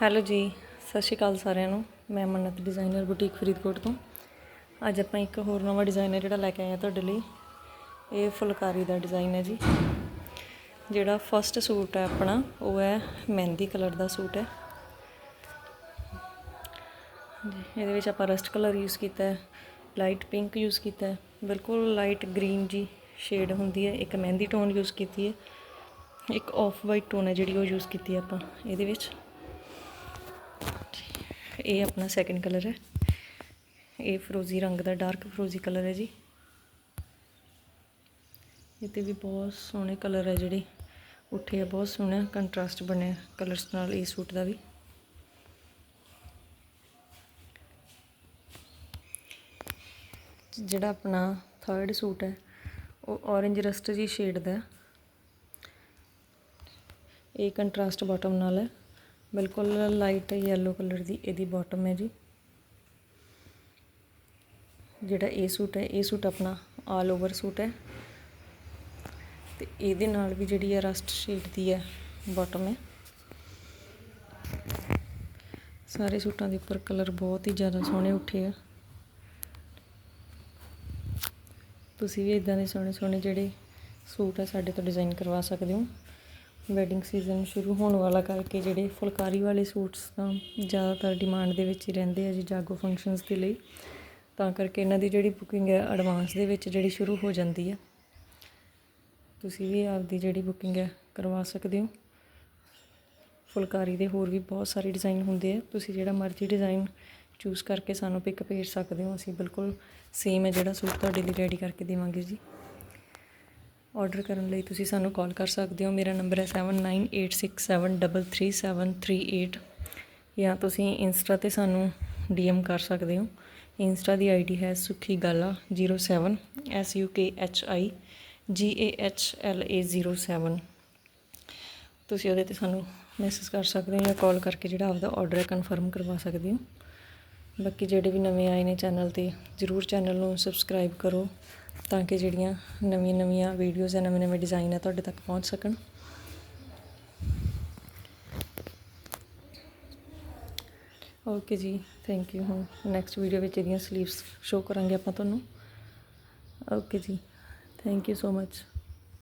Hello ਜੀ ਸਤਿ ਸ਼੍ਰੀ ਅਕਾਲ ਸਾਰਿਆਂ ਨੂੰ। ਮੈਂ ਮੰਨਤ ਡਿਜ਼ਾਈਨਰ ਬੁਟੀਕ ਫਰੀਦਕੋਟ ਤੋਂ। ਅੱਜ ਆਪਾਂ ਇੱਕ ਹੋਰ ਨਵਾਂ ਡਿਜ਼ਾਈਨ ਹੈ ਜਿਹੜਾ ਲੈ ਕੇ ਆਏ ਹਾਂ ਤੁਹਾਡੇ ਲਈ। ਇਹ ਫੁਲਕਾਰੀ ਦਾ ਡਿਜ਼ਾਈਨ ਹੈ ਜੀ। ਜਿਹੜਾ ਫਸਟ ਸੂਟ ਹੈ ਆਪਣਾ ਉਹ ਹੈ ਮਹਿੰਦੀ ਕਲਰ ਦਾ ਸੂਟ ਹੈ। ਜੀ, ਇਹਦੇ ਵਿੱਚ ਆਪਾਂ ਰਸਟ ਕਲਰ ਯੂਜ਼ ਕੀਤਾ ਹੈ ਲਾਈਟ ਪਿੰਕ ਯੂਜ਼ ਕੀਤਾ ਹੈ। ਬਿਲਕੁਲ ਲਾਈਟ ਗ੍ਰੀਨ ਜੀ ਸ਼ੇਡ ਹੁੰਦੀ ਹੈ ਇੱਕ ਮਹਿੰਦੀ ਟੋਨ ਯੂਜ਼ ਕੀਤੀ ਹੈ। ਇੱਕ ਆਫ ਵਾਈਟ ਟੋਨ ਹੈ ਜਿਹੜੀ ਉਹ ਯੂਜ਼ ਕੀਤੀ ਹੈ ਆਪਾਂ ਇਹਦੇ ਵਿੱਚ। ਇਹ ਆਪਣਾ ਸੈਕੰਡ ਕਲਰ ਹੈ। ਇਹ ਫਰੋਜ਼ੀ ਰੰਗ ਦਾ ਡਾਰਕ ਫਰੋਜ਼ੀ ਕਲਰ ਹੈ ਜੀ। ਇਹ ਤੇ ਵੀ ਬਹੁਤ ਸੋਹਣੇ ਕਲਰ ਹੈ ਜਿਹੜੇ। ਉੱਠੇ ਆ, ਬਹੁਤ ਸੋਹਣਾ ਕੰਟਰਾਸਟ ਬਣਿਆ ਕਲਰਸ ਨਾਲ ਇਹ ਸੂਟ ਦਾ ਵੀ। ਜਿਹੜਾ ਆਪਣਾ ਥਰਡ ਸੂਟ ਹੈ, ਉਹ ਔਰੇਂਜ ਰਸਟ ਜੀ ਸ਼ੇਡ ਦਾ ਇਹ ਕੰਟਰਾਸਟ ਬਾਟਮ ਨਾਲ ਹੈ। ਬਿਲਕੁਲ ਲਾਈਟ ਯੈਲੋ ਕਲਰ ਦੀ ਇਹਦੀ ਬਾਟਮ ਹੈ ਜੀ। ਜਿਹੜਾ ਇਹ ਸੂਟ ਹੈ, ਇਹ ਸੂਟ ਆਪਣਾ ਆਲ ਓਵਰ ਸੂਟ ਹੈ। ਤੇ ਇਹਦੇ ਨਾਲ ਵੀ ਜਿਹੜੀ ਹੈ ਰਸਟ ਸ਼ੇਡ ਦੀ ਹੈ ਬਾਟਮ ਹੈ। ਸਾਰੇ ਸੂਟਾਂ ਦੇ ਉੱਪਰ ਕਲਰ ਬਹੁਤ ਹੀ ਜ਼ਿਆਦਾ ਸੋਹਣੇ ਉੱਠੇ ਆ। ਤੁਸੀਂ ਵੀ ਇਦਾਂ ਦੇ ਸੋਹਣੇ ਸੋਹਣੇ ਜਿਹੜੇ ਸੂਟ ਆ, ਸਾਡੇ ਤੋਂ ਡਿਜ਼ਾਈਨ ਕਰਵਾ ਸਕਦੇ ਹੋ। ਵੈਡਿੰਗ ਸੀਜ਼ਨ ਸ਼ੁਰੂ ਹੋਣ ਵਾਲਾ ਕਰਕੇ ਜਿਹੜੇ ਫੁਲਕਾਰੀ ਵਾਲੇ ਸੂਟਸ ਤਾਂ ਜ਼ਿਆਦਾਤਰ ਡਿਮਾਂਡ ਦੇ ਵਿੱਚ ਹੀ ਰਹਿੰਦੇ ਆ ਜੀ ਜਾਗੋ ਫੰਕਸ਼ਨਸ ਦੇ ਲਈ। ਤਾਂ ਕਰਕੇ ਇਹਨਾਂ ਦੀ ਜਿਹੜੀ ਬੁਕਿੰਗ ਹੈ ਐਡਵਾਂਸ ਦੇ ਵਿੱਚ ਜਿਹੜੀ ਸ਼ੁਰੂ ਹੋ ਜਾਂਦੀ ਹੈ ਤੁਸੀਂ ਵੀ ਆਪਦੀ ਜਿਹੜੀ ਬੁਕਿੰਗ ਹੈ ਕਰਵਾ ਸਕਦੇ ਹੋ। ਫੁਲਕਾਰੀ ਦੇ ਹੋਰ ਵੀ ਬਹੁਤ ਸਾਰੇ ਡਿਜ਼ਾਈਨ ਹੁੰਦੇ ਆ। ਤੁਸੀਂ ਜਿਹੜਾ ਮਰਜ਼ੀ ਡਿਜ਼ਾਈਨ ਚੂਜ਼ ਕਰਕੇ ਸਾਨੂੰ ਪਿਕ ਭੇਜ ਸਕਦੇ ਹੋ। ਅਸੀਂ ਬਿਲਕੁਲ ਸੇਮ ਹੈ ਜਿਹੜਾ ਸੂਟ ਤੁਹਾਡੇ ਲਈ ਰੈਡੀ ਕਰਕੇ ਦੇਵਾਂਗੇ ਜੀ। ਆਰਡਰ ਕਰਨ ਲਈ ਤੁਸੀਂ ਸਾਨੂੰ ਕਾਲ ਕਰ ਸਕਦੇ ਹੋ। ਮੇਰਾ ਨੰਬਰ ਹੈ 7986733738 ਜਾਂ ਤੁਸੀਂ ਇੰਸਟਾ ਤੇ ਸਾਨੂੰ ਡੀਐਮ ਕਰ ਸਕਦੇ ਹੋ। ਇੰਸਟਾ ਦੀ ਆਈਡੀ ਹੈ ਸੁਖੀ ਗਾਲਾ 07 S U K H I G A H L A 07 ਤੁਸੀਂ ਉਹਦੇ ਤੇ ਸਾਨੂੰ ਮੈਸੇਜ ਕਰ ਸਕਦੇ ਹੋ ਜਾਂ ਕਾਲ ਕਰਕੇ ਜਿਹੜਾ ਆਪਦਾ ਆਰਡਰ ਹੈ ਕਨਫਰਮ ਕਰਵਾ ਸਕਦੇ ਹੋ। ਬਾਕੀ ਜਿਹੜੇ ਵੀ ਨਵੇਂ ਆਏ ਨੇ ਚੈਨਲ ਤੇ, ਜਰੂਰ ਚੈਨਲ ਨੂੰ ਸਬਸਕ੍ਰਾਈਬ ਕਰੋ। ਤਾਂ ਕਿ ਜਿਹੜੀਆਂ ਨਵੀਆਂ ਨਵੀਆਂ ਵੀਡੀਓਜ਼ ਜਾਂ ਨਵੇਂ ਨਵੇਂ ਡਿਜ਼ਾਈਨ ਆ ਤੁਹਾਡੇ ਤੱਕ ਪਹੁੰਚ ਸਕਣ। ਓਕੇ ਜੀ ਥੈਂਕ ਯੂ ਹੁਣ ਨੈਕਸਟ ਵੀਡੀਓ ਵਿੱਚ ਇਹਦੀਆਂ ਸਲੀਵਸ ਸ਼ੋ ਕਰਾਂਗੇ ਆਪਾਂ ਤੁਹਾਨੂੰ। ਓਕੇ ਜੀ ਥੈਂਕ ਯੂ ਸੋ ਮਚ